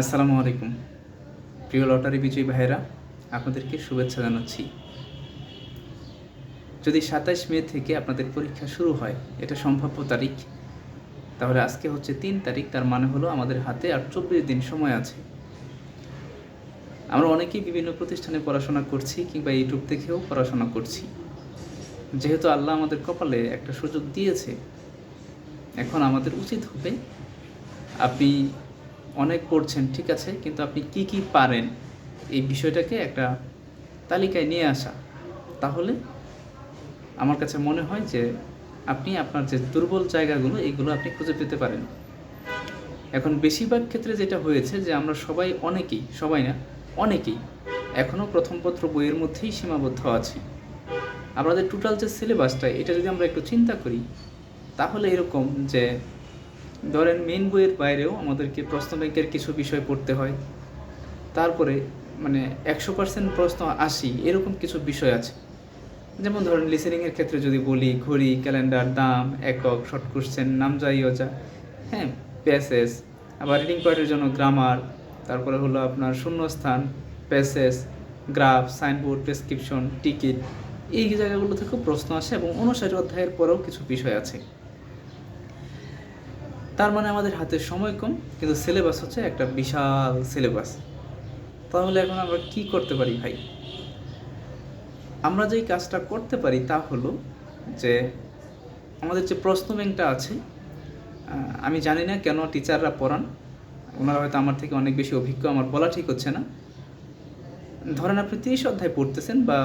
আসসালামু আলাইকুম। প্রিয় লটারি বিজয়ী ভাইয়েরা, আপনাদেরকে শুভেচ্ছা জানাচ্ছি। যদি সাতাশ মে থেকে আপনাদের পরীক্ষা শুরু হয়, এটা সম্ভাব্য তারিখ, তাহলে আজকে হচ্ছে তিন তারিখ, তার মানে হলো আমাদের হাতে আর চব্বিশ দিন সময় আছে। আমরা অনেকেই বিভিন্ন প্রতিষ্ঠানে পড়াশোনা করছি কিংবা ইউটিউব দেখেও পড়াশোনা করছি। যেহেতু আল্লাহ আমাদের কপালে একটা সুযোগ দিয়েছে, এখন আমাদের উচিত হবে আপনি অনেক পড়ছেন, ঠিক আছে, কিন্তু আপনি কি কি পারেন এই বিষয়টাকে একটা তালিকায় নিয়ে আসা। তাহলে আমার কাছে মনে হয় যে আপনি আপনার যে দুর্বল জায়গাগুলো এইগুলো আপনি খুঁজে পেতে পারেন। এখন বেশিরভাগ ক্ষেত্রে যেটা হয়েছে যে আমরা সবাই অনেকেই, সবাই না, অনেকেই এখনও প্রথম পত্র বইয়ের মধ্যেই সীমাবদ্ধ আছি। আমাদের টোটাল যে সিলেবাসটা এটা যদি আমরা একটু চিন্তা করি, তাহলে এরকম যে ধরেন মেন বইয়ের বাইরেও আমাদেরকে প্রশ্ন ব্যাংকের কিছু বিষয় পড়তে হয়। তারপরে মানে একশো পার্সেন্ট প্রশ্ন আসি এরকম কিছু বিষয় আছে। যেমন ধরেন লিসেনিংয়ের ক্ষেত্রে যদি বলি, ঘড়ি ক্যালেন্ডার দাম, একক শর্ট কোশ্চেন নামজা ইয়জা হ্যাঁ প্যাসেজ আবার রিডিং পার্টের জন্য গ্রামার তারপরে হলো আপনার শূন্যস্থান passes graph signboard prescription ticket এই জায়গাগুলো থেকেও প্রশ্ন আসে এবং অনুসারী অধ্যায়ের পরেও কিছু বিষয় আছে। তার মানে আমাদের হাতে সময় কম, কিন্তু সিলেবাস হচ্ছে একটা বিশাল সিলেবাস তাহলে এখন আমরা কি করতে পারি ভাই? আমরা যেই কাজটা করতে পারি তা হলো যে, আমাদের যে প্রশ্ন ব্যাংকটা আছে আমি জানি না কেন টিচাররা পড়ান, ওনারা হয়তো আমার থেকে অনেক বেশি অভিজ্ঞ, আমার বলা ঠিক হচ্ছে না। ধরেন আপনি তিরিশ অধ্যায় পড়তেছেন বা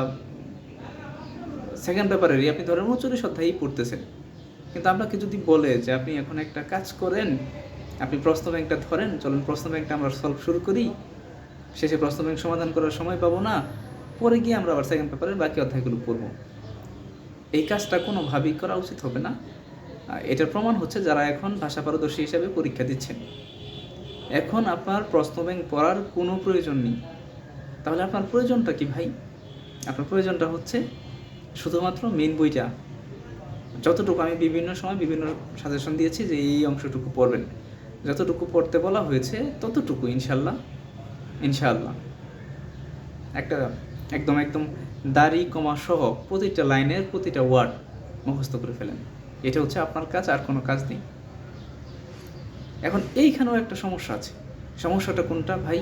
সেকেন্ড পেপারেরই আপনি ধরেন উনচল্লিশ অধ্যায়ই পড়তেছেন। কিন্তু আপনাকে যদি বলে যে আপনি এখন একটা কাজ করেন, আপনি প্রশ্ন ব্যাংকটা ধরেন, চলুন প্রশ্ন ব্যাংকটা আমরা সলভ শুরু করি। শেষে প্রশ্ন ব্যাংক সমাধান করার সময় পাবো না, পরে গিয়ে আমরা আবার সেকেন্ড পেপারের বাকি অধ্যায়গুলো পড়ব। এই কাজটা কোনোভাবেই করা উচিত হবে না। এটার প্রমাণ হচ্ছে যারা এখন ভাষা পারদর্শী হিসাবে পরীক্ষা দিচ্ছেন। এখন আপনার প্রশ্ন ব্যাংক পড়ার কোনো প্রয়োজন নেই। তাহলে আপনার প্রয়োজনটা কি ভাই? আপনার প্রয়োজনটা হচ্ছে শুধুমাত্র মেন বইটা যতটুকু আমি বিভিন্ন সময় বিভিন্ন সাজেশন দিয়েছি যে এই অংশটুকু পড়বেন। যতটুকু পড়তে বলা হয়েছে ততটুকু, ইনশাল্লাহ। ইনশাআল্লাহ একটা একদম একদম দাড়ি, কমা সহ প্রতিটা লাইনের প্রতিটা ওয়ার্ড মুখস্থ করে ফেলেন। এটা হচ্ছে আপনার কাজ, আর কোনো কাজ নেই। এখন এইখানেও একটা সমস্যা আছে। সমস্যাটা কোনটা? ভাই,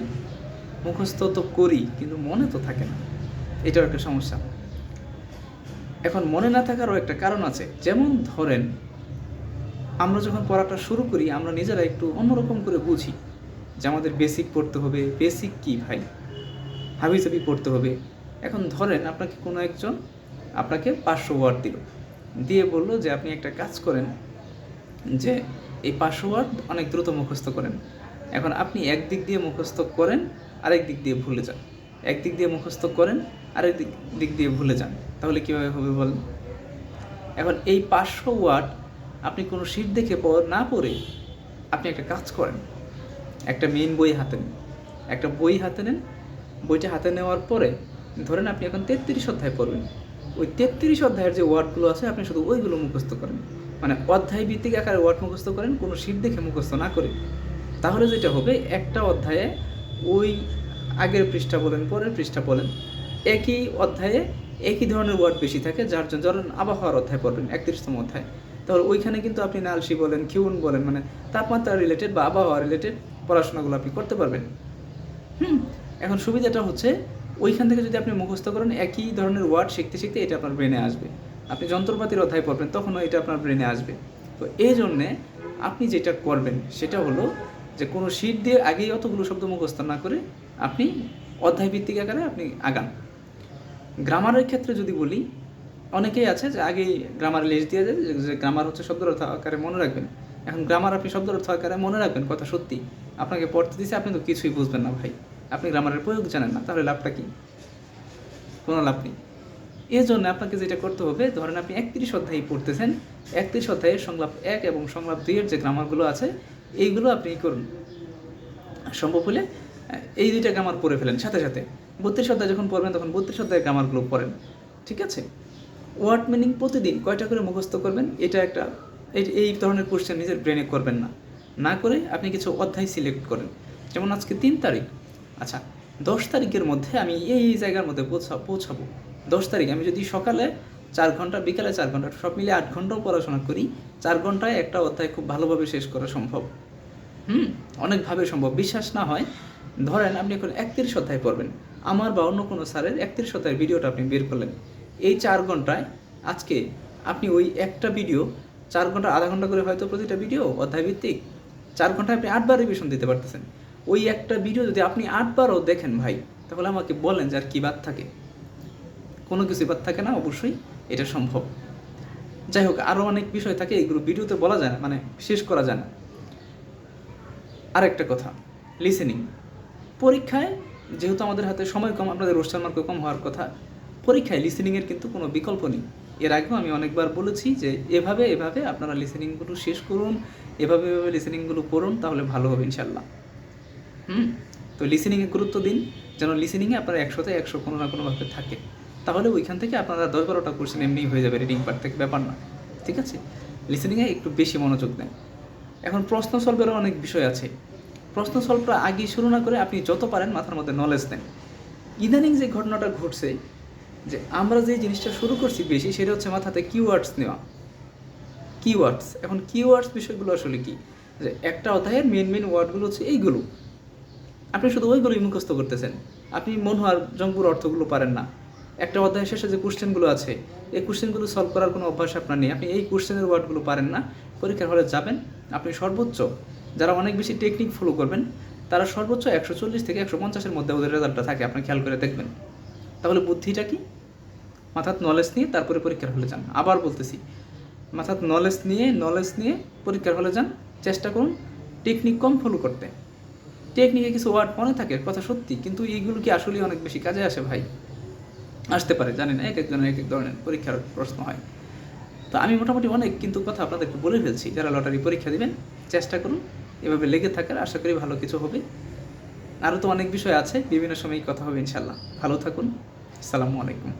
মুখস্থ তো করি, কিন্তু মনে তো থাকে না। এটাও একটা সমস্যা। এখন মনে না থাকারও একটা কারণ আছে। যেমন ধরেন, আমরা যখন পড়াটা শুরু করি, আমরা নিজেরা একটু অন্যরকম করে বুঝি যে আমাদের বেসিক পড়তে হবে। বেসিক কি ভাই? হাবিজাবি পড়তে হবে। এখন ধরেন, আপনাকে কোনো একজন আপনাকে পাঁচশো ওয়ার্ড দিল। দিয়ে বলল যে, আপনি একটা কাজ করেন যে, এই পাঁচশো ওয়ার্ড অনেক দ্রুত মুখস্থ করেন। এখন আপনি এক দিক দিয়ে মুখস্থ করেন, আরেক দিক দিয়ে ভুলে যান। একদিক দিয়ে মুখস্থ করেন আরেক দিক দিক দিয়ে ভুলে যান। তাহলে কীভাবে হবে বলেন? এখন এই পাঁচশো ওয়ার্ড আপনি কোনো শীট দেখে না পড়ে আপনি একটা কাজ করেন। একটা মেন বই হাতে নেন। একটা বই হাতে নেন। বইটা হাতে নেওয়ার পরে ধরেন আপনি এখন তেত্রিশ অধ্যায় পড়বেন। ওই তেত্রিশ অধ্যায়ের যে ওয়ার্ডগুলো আছে, আপনি শুধু ওইগুলো মুখস্থ করেন। মানে অধ্যায় ভিত্তিক আকারে ওয়ার্ড মুখস্থ করেন, কোনো শীট দেখে মুখস্থ না করে। তাহলে যেটা হবে, একটা অধ্যায়ে ওই আগের পৃষ্ঠা বলেন, পরের পৃষ্ঠা বলেন একই অধ্যায়ে একই ধরনের ওয়ার্ড বেশি থাকে, যার জন্য ধরেন আবহাওয়ার অধ্যায় পড়বেন একত্রিশতম অধ্যায়। তাহলে ওইখানে কিন্তু আপনি নালসি বলেন, কিউন বলেন মানে তাপমাত্রা রিলেটেড বা আবহাওয়া রিলেটেড পড়াশোনাগুলো আপনি করতে পারবেন। হুম, এখন সুবিধাটা হচ্ছে ওইখান থেকে যদি আপনি মুখস্থ করেন, একই ধরনের ওয়ার্ড শিখতে শিখতে এটা আপনার ব্রেনে আসবে। আপনি যন্ত্রপাতির অধ্যায় পড়বেন, তখনও এটা আপনার ব্রেনে আসবে। তো এই জন্যে আপনি যেটা করবেন, সেটা হলো যে কোনো শীট দিয়ে আগেই অতগুলো শব্দ মুখস্থ না করে আপনি অধ্যায় ভিত্তিক আকারে আপনি আগান। গ্রামারের ক্ষেত্রে যদি বলি, অনেকেই আছে যে আগেই গ্রামার লিস্ট দিয়ে যায়, যে- গ্রামার হচ্ছে শব্দের অর্থ আকারে মনে রাখবেন। এখন গ্রামার আপনি শব্দের অর্থ আকারে মনে রাখবেন, কথা সত্যি। আপনাকে পড়তে দিছে, আপনি তো কিছুই বুঝবেন না ভাই। আপনি গ্রামারের প্রয়োগ জানেন না, তাহলে লাভটা কি? কোনো লাভ নেই। এই জন্য আপনাকে যেটা করতে হবে, ধরেন আপনি একত্রিশ অধ্যায় পড়তেছেন, একত্রিশ অধ্যায়ের সংলাপ এক এবং সংলাপ দুইয়ের যে গ্রামারগুলো আছে, এইগুলো আপনি করুন। সম্ভব হলে, এই দুইটা গ্রামার পড়ে ফেলেন, সাথে সাথে। বত্রিশ অধ্যায় যখন পড়বেন, তখন বত্রিশ অধ্যায়ের গ্রামারগুলো পড়েন, ঠিক আছে? ওয়ার্ড মিনিং প্রতিদিন কয়টা করে মুখস্থ করবেন? এটা একটা, এই ধরনের কোশ্চেন নিজের ব্রেনে করবেন না। না করে আপনি কিছু অধ্যায় সিলেক্ট করেন। যেমন আজকে তিন তারিখ। আচ্ছা দশ তারিখের মধ্যে আমি এই এই জায়গার মধ্যে পৌঁছা, পৌঁছাবো। দশ তারিখ, আমি যদি সকালে চার ঘণ্টা, বিকালে চার ঘণ্টা, সব মিলে আট ঘন্টাও পড়াশোনা করি, চার ঘন্টায় একটা অধ্যায় খুব ভালোভাবে শেষ করা সম্ভব। হুম, অনেকভাবে সম্ভব। বিশ্বাস না হয় ধরেন আপনি এখন একত্রিশ অধ্যায় পড়বেন। আমার বা অন্য কোনো স্যারের একত্রিশ অধ্যায়ের ভিডিওটা আপনি বের করলেন। এই চার ঘন্টায় আজকে আপনি ওই একটা ভিডিও, চার ঘণ্টা, আধা ঘণ্টা করে হয়তো প্রতিটা ভিডিও, অধ্যায় ভিত্তিক, চার ঘন্টায় আপনি আটবার রিভিশন দিতে পারতেছেন। ওই একটা ভিডিও যদি আপনি আটবারও দেখেন ভাই, তাহলে আমাকে বলেন যে আর কী বাদ থাকে। কোনো কিছু বাদ থাকে না, অবশ্যই এটা সম্ভব। যাই হোক আরও অনেক বিষয় থাকে, এগুলো ভিডিওতে বলা যায় না মানে শেষ করা যায় না। আরেকটা কথা লিসেনিং পরীক্ষায়, যেহেতু আমাদের হাতে সময় কম, আপনাদের রোস্টার মার্ক কম হওয়ার কথা, পরীক্ষায় লিসেনিংয়ের কিন্তু কোনো বিকল্প নেই। এর আগেও আমি অনেকবার বলেছি যে, এভাবে এভাবে আপনারা লিসেনিংগুলো শেষ করুন, এভাবে এভাবে লিসেনিংগুলো করুন, তাহলে ভালো হবে ইনশাল্লাহ হুম? তো লিসেনিংয়ে গুরুত্ব দিন, যেন লিসেনিংয়ে আপনার একশোতে একশো কোনো না কোনোভাবে থাকে তাহলে ওইখান থেকে আপনারা দশ বারোটা কোশ্চেন এমনিই হয়ে যাবে রিডিং পার্ট থেকে, ব্যাপার না। ঠিক আছে? লিসেনিংয়ে একটু বেশি মনোযোগ দেন। এখন প্রশ্ন সলভেরও অনেক বিষয় আছে। প্রশ্ন সলভটা আগে শুরু না করে আপনি যত পারেন মাথার মধ্যে নলেজ দেন। ইদানিং যে ঘটনাটা ঘটছে, যে আমরা যে জিনিসটা শুরু করছি বেশি, সেটা হচ্ছে মাথাতে কিওয়ার্ডস নেওয়া। কিওয়ার্ডস এখন কিওয়ার্ডস বিষয়গুলো আসলে কি? যে একটা অধ্যায়ের মেন মেন ওয়ার্ডগুলো হচ্ছে এইগুলো। আপনি শুধু ওইগুলোই মুখস্থ করতেছেন। আপনি মনোহার জঙ্গুর অর্থগুলো পারেন না। একটা অধ্যায় শেষে যে কোশ্চেনগুলো আছে, এই কোশ্চেনগুলো সলভ করার কোনো অভ্যাস আপনার নেই। আপনি এই কোশ্চেনের ওয়ার্ডগুলো পারেন না। পরীক্ষার হলে যাবেন, আপনি সর্বোচ্চ যারা অনেক বেশি টেকনিক ফলো করবেন, তারা সর্বোচ্চ একশো চল্লিশ থেকে একশো পঞ্চাশের মধ্যে ওদের রেজাল্টটা থাকে, আপনি খেয়াল করে দেখবেন। তাহলে বুদ্ধিটা কি? মাথার নলেজ নিয়ে তারপরে পরীক্ষার হলে যান। আবার বলতেছি, মাথার নলেজ নিয়ে নলেজ নিয়ে পরীক্ষার হলে যান, চেষ্টা করুন টেকনিক কম ফলো করতে। টেকনিকে কিছু ওয়ার্ড মনে থাকে, কথা সত্যি, কিন্তু এইগুলো কি আসলে অনেক বেশি কাজে আসে ভাই? আসতে পারে, জানি না এক একজনের এক এক ধরনের পরীক্ষার প্রশ্ন হয়। তো আমি মোটামুটি অনেক, কিন্তু কথা আপনাদেরকে বলে ফেলছি, যারা লটারি পরীক্ষা দিবেন, চেষ্টা করুন এভাবে লেগে থাকার আশা করি ভালো কিছু হবে। আরও তো অনেক বিষয় আছে, বিভিন্ন সময় কথা হবে ইনশাল্লাহ ভালো থাকুন। আসসালামু আলাইকুম।